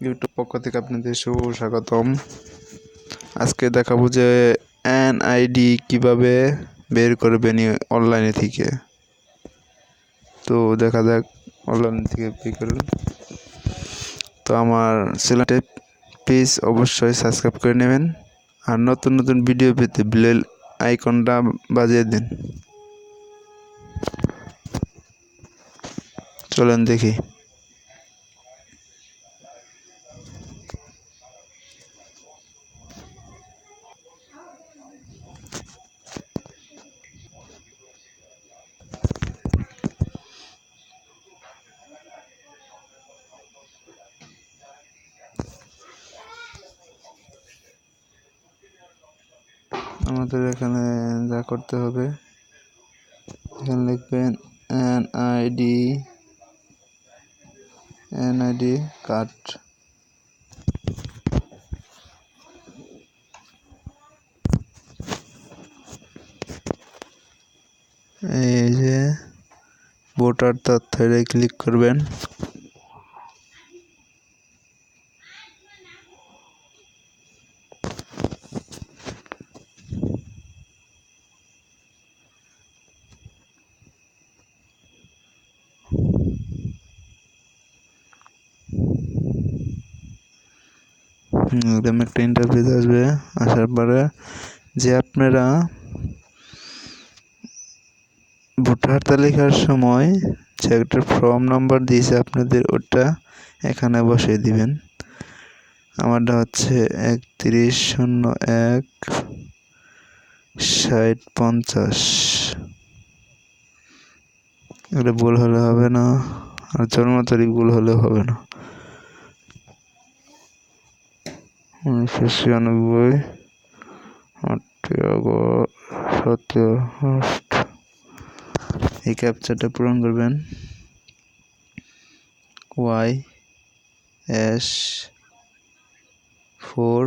YouTube পক্ষ থেকে আপনাদের সুস্বাগতম। আজকে দেখাবো যে এনআইডি কীভাবে বের করবেন অনলাইনে থেকে। তো দেখা যাক অনলাইন থেকে বের করুন। তো আমার চ্যানেলটি প্লিজ অবশ্যই সাবস্ক্রাইব করে নেবেন আর নতুন নতুন ভিডিও পেতে বেল আইকনটা বাজিয়ে দিন। চলেন দেখি। আমাদের এখানে যা করতে হবে, এখানে লিখবেন N ID N ID card এই যে ভোটার তথ্যে ক্লিক করবেন। এরকম একটা ইন্টারফেস আসবে, আসার পরে যে আপনারা ভোটার তালিকার সময় যে একটা ফর্ম নাম্বার দিয়েছে আপনাদের, ওটা এখানে বসিয়ে দিবেন। আমারটা হচ্ছে একত্রিশ শূন্য এক ষাট পঞ্চাশ। এটা ভুল হলে হবে না, আর জন্ম তারিখ ভুল হলে হবে না। উনিশশো ছিয়ানব্বই, আটই আগস্ট সতেরো আগস্ট। এই ক্যাপচারটা পূরণ করবেন। Y S four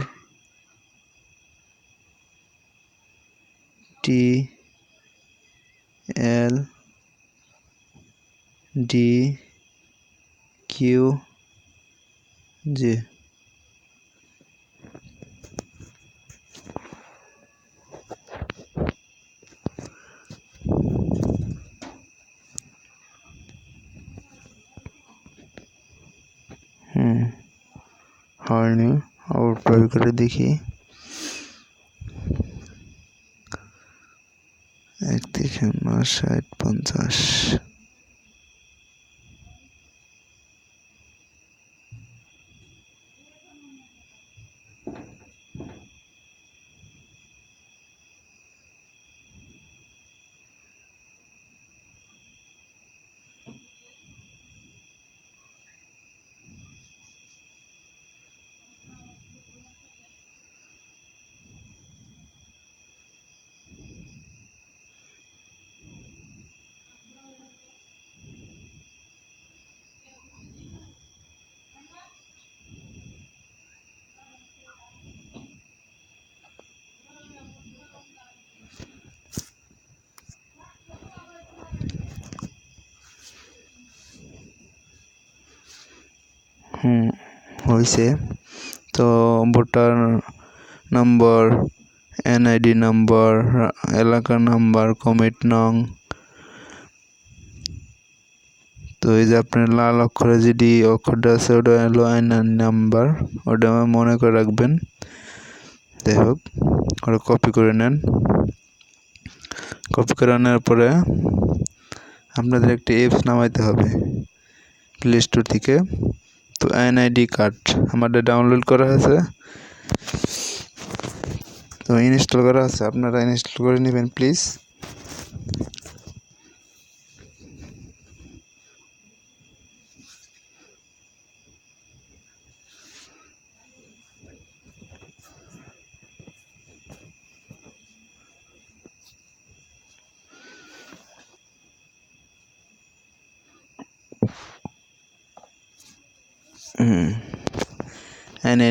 T L D Q J হুম হয়নি আবার ট্রাই করে দেখি একত্রিশ ষাট পঞ্চাশ হয়েছে তো ভোটার নম্বর, এনআইডি নম্বর, এলাকা নাম্বার, কমিট নং। তো এই যে আপনার লাল অক্ষরে যেটি অক্ষরটা আছে, ওটা হলো আইনার নাম্বার। ওটা আমার মনে করে রাখবেন। যাই হোক, ওটা কপি করে নেন। কপি করে আনার পরে আপনাদের একটি অ্যাপস নামাইতে হবে। প্লে স্টোর থেকে। তো এনআইডি কার্ড আমাদের ডাউনলোড করা আছে তো ইনস্টল করা আছে, আপনারা ইনস্টল করে নেবেন প্লিজ and an